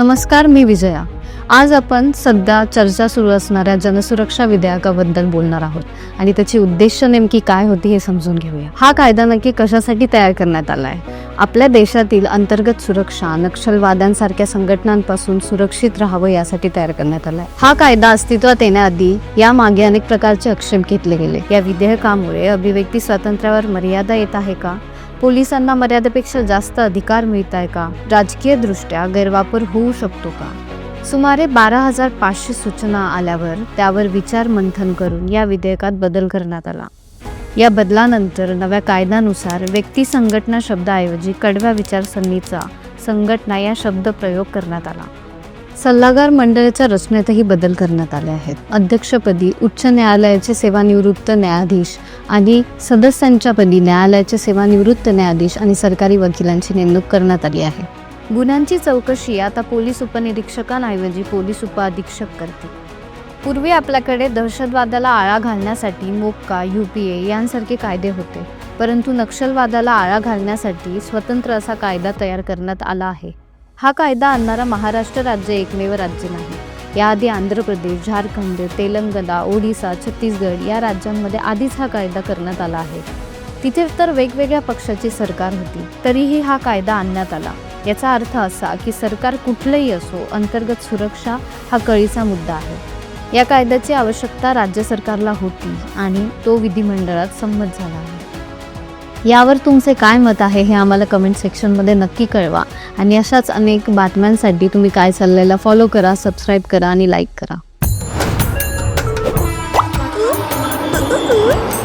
नमस्कार मी विजया. आज आपण सध्या चर्चा सुरू असणाऱ्या जनसुरक्षा विधेयकाबद्दल बोलणार आहोत आणि त्याची उद्देश नेमकी काय होती हे समजून घेऊया. हा कायदा नक्की कशासाठी तयार करण्यात आला आहे आपल्या देशातील अंतर्गत सुरक्षा नक्षलवाद्यांसारख्या संघटनांपासून सुरक्षित राहावं यासाठी तयार करण्यात आला आहे हा कायदा अस्तित्वात येण्याआधी यामागे अनेक प्रकारचे आक्षेप घेतले गेले. या विधेयकामुळे अभिव्यक्ती स्वातंत्र्यावर मर्यादा येत आहे का? पोलिसांना मर्यादेपेक्षा जास्त अधिकार मिळत आहे का? राजकीय दृष्ट्या गैरवापर होऊ शकतो का? सुमारे बारा हजार पाचशे सूचना आल्यावर त्यावर विचार मंथन करून या विधेयकात बदल करण्यात आला. या बदलानंतर नव्या कायद्यानुसार व्यक्ती संघटना शब्दाऐवजी कडव्या विचारसरणीचा संघटना या शब्द प्रयोग करण्यात आला. सल्लागार मंडळाच्या रचनेतही बदल करण्यात आले आहेत. अध्यक्षपदी उच्च न्यायालयाचे सेवानिवृत्त न्यायाधीश आणि सदस्यांच्या पदी न्यायालयाचे सेवानिवृत्त न्यायाधीश आणि सरकारी वकिलांची नेमणूक करण्यात आली आहे. गुन्ह्यांची चौकशी आता पोलीस उपनिरीक्षकांऐवजी पोलीस उपअधीक्षक करतील पूर्वी आपल्याकडे दहशतवादाला आळा घालण्यासाठी मोक्का यू पी ए यांसारखे कायदे होते परंतु नक्षलवादाला आळा घालण्यासाठी स्वतंत्र असा कायदा तयार करण्यात आला आहे. हा कायदा आणणारा महाराष्ट्र राज्य एकमेव राज्य नाही. याआधी आंध्र प्रदेश झारखंड तेलंगणा ओडिसा छत्तीसगड या राज्यांमध्ये आधीच हा कायदा करण्यात आला आहे. तिथे तर वेगवेगळ्या पक्षाची सरकार होती तरीही हा कायदा आणण्यात आला. याचा अर्थ असा की सरकार कुठलंही असो अंतर्गत सुरक्षा हा कळीचा मुद्दा आहे. या कायद्याची आवश्यकता राज्य सरकारला होती आणि तो विधिमंडळात संमत झाला. यावर तुमचे काय मत आहे हे आम्हाला कमेंट सेक्शनमध्ये नक्की कळवा. आणि अशाच अनेक बातम्यांसाठी तुम्ही काय चाललेला फॉलो करा सबस्क्राईब करा आणि लाईक करा.